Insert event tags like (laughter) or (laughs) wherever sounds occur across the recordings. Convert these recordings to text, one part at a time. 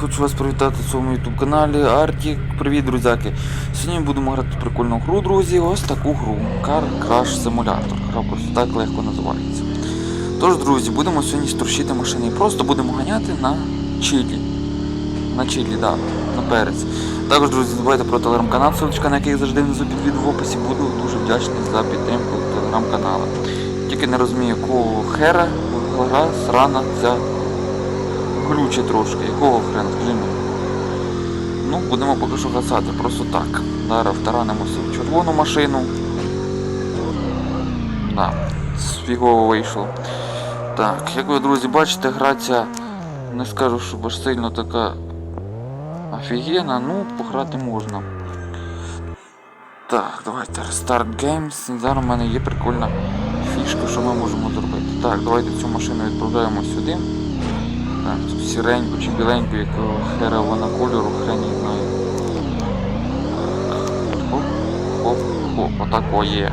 хочу вас привітати в своєму YouTube каналі Артік. Привіт, друзяки. Сьогодні будемо грати прикольну гру, друзі. Ось таку гру. Car Crash Simulator. Гра просто так легко називається. Тож, друзі, будемо сьогодні струщити машини. Просто будемо ганяти на чилі. На чилі, да, на перець. Також, друзі, забувайте про телеграм-канал, ссылочка на який завжди внизу під відео в описі. Буду дуже вдячний за підтримку телеграм-каналу. Тільки не розумію, якого хера гра срана ця глюче трошки. Якого хрена, скажи? Ну, будемо поки що гасати, просто так. Зараз втаранимося в червону машину. Да, фігово вийшло. Так, як ви, друзі, бачите, гра ця, не скажу, що аж сильно така офігенна, ну, пограти можна. Так, давайте Restart Games. Зараз в мене є прикольна фішка, що ми можемо зробити. Так, давайте цю машину відправляємо сюди. Так, цю сіреньку чи біленьку, якого хера вона кольору, хрен не знаю. Хоп, хоп, хоп, отако є.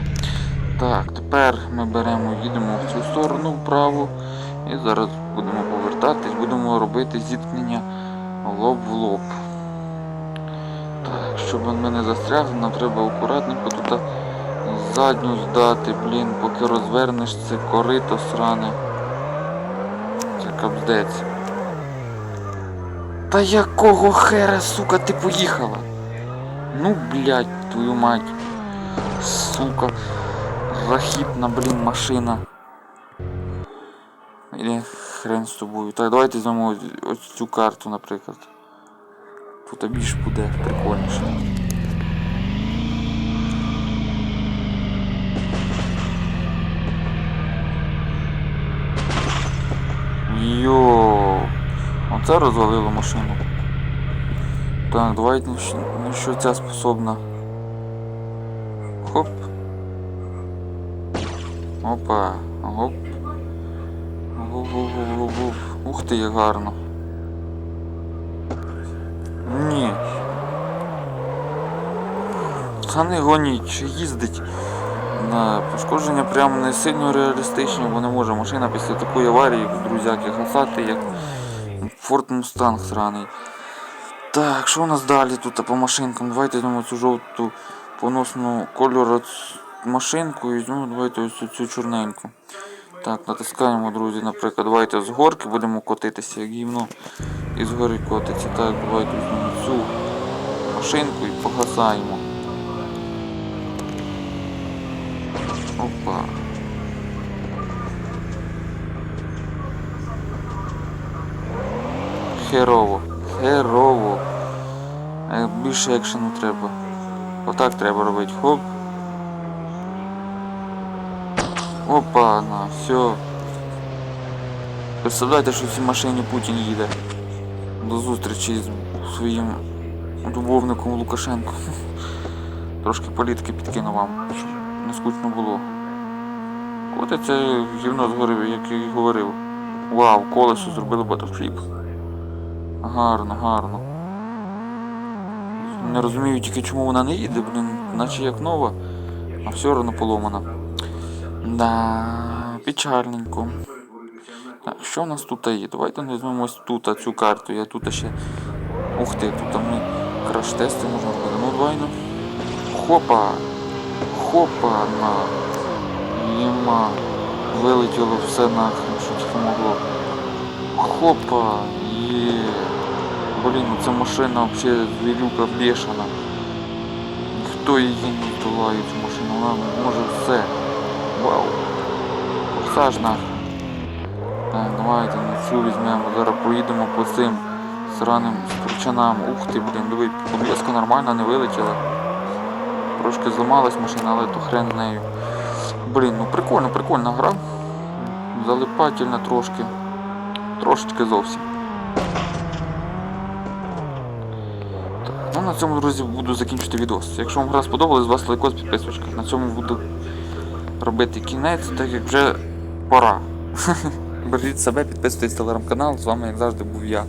Так, тепер ми беремо, їдемо в цю сторону вправо і зараз будемо повертатись, будемо робити зіткнення лоб в лоб. Так, щоб ми не застрягли, нам треба акуратненько тут задню здати, блін, поки розвернеш це корито сране. Це капздець. Та якого хера, сука, ти поїхала? Ну, блядь, твою мать. Сука. Рахітна, блін, машина. Или хрен з тобою. Так, давайте візьмемо ось- цю карту, наприклад. Тут більш буде прикольніше. Йоу. Оце розвалило машину. Так, давайте на що, ця способна. Хоп. Опа. Гоп. Гуф-гуф-гуф-гуф. Ух ти, як гарно. Ні. Та гоніть, чи їздить. На пошкодження прямо не сильно реалістичні, бо не може машина після такої аварії, друзяки, гасати, як Ford Mustang сраний. Так, що у нас далі тут по машинкам? Давайте візьмемо цю жовту поносну кольору машинку і візьмемо давайте ось цю- чорненьку. Так, натискаємо, друзі, наприклад, давайте з горки будемо котитися, як гівно. І з гори котиться. Так, давайте візьмемо цю машинку і погасаємо. Опа. Херово. Херово. Більше екшену треба. Отак треба робити. Хоп. Опа, на, все. Представляєте, що в цій машині Путін їде. До зустрічі з своїм любовником Лукашенко. (laughs) Трошки політики підкину вам, щоб не скучно було. Котиться гівно згорів, як і говорив. Вау, колесо зробили батафліп. Гарно, гарно. Не розумію тільки чому вона не їде, блін, наче як нова, а все одно поломана. Да, печальненько. Так, що в нас тут є? Давайте візьмемо ось тут цю карту. Я тут ще. Ух ти, тут ми краш-тести можна робити. Ну давай ну. Хопа! Хопа на. Єма. Вилетіло все нахрен, що тільки могло. Хопа! Блін, ця машина взагалі звірюка бешена. Ніхто її не долає цю машину, вона може все. Вау. Форсаж нахрен. Так, давайте на цю візьмемо. Зараз поїдемо по цим сраним стручанам. Ух ти, блін, диви, подвеска нормальна, не вилетіла. Трошки зламалась машина, але то хрен нею. Блін, ну прикольно, прикольна гра. Залипательна трошки. Трошечки зовсім. Ну на цьому, друзі, буду закінчити відос. Якщо вам гра сподобалась, з вас лайкос, підписочка. На цьому буду робити кінець, так як вже пора. (laughs) Бережіть себе, підписуйтесь на телеграм-канал. З вами, як завжди, був я.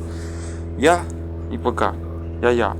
Я і пока. Я-я.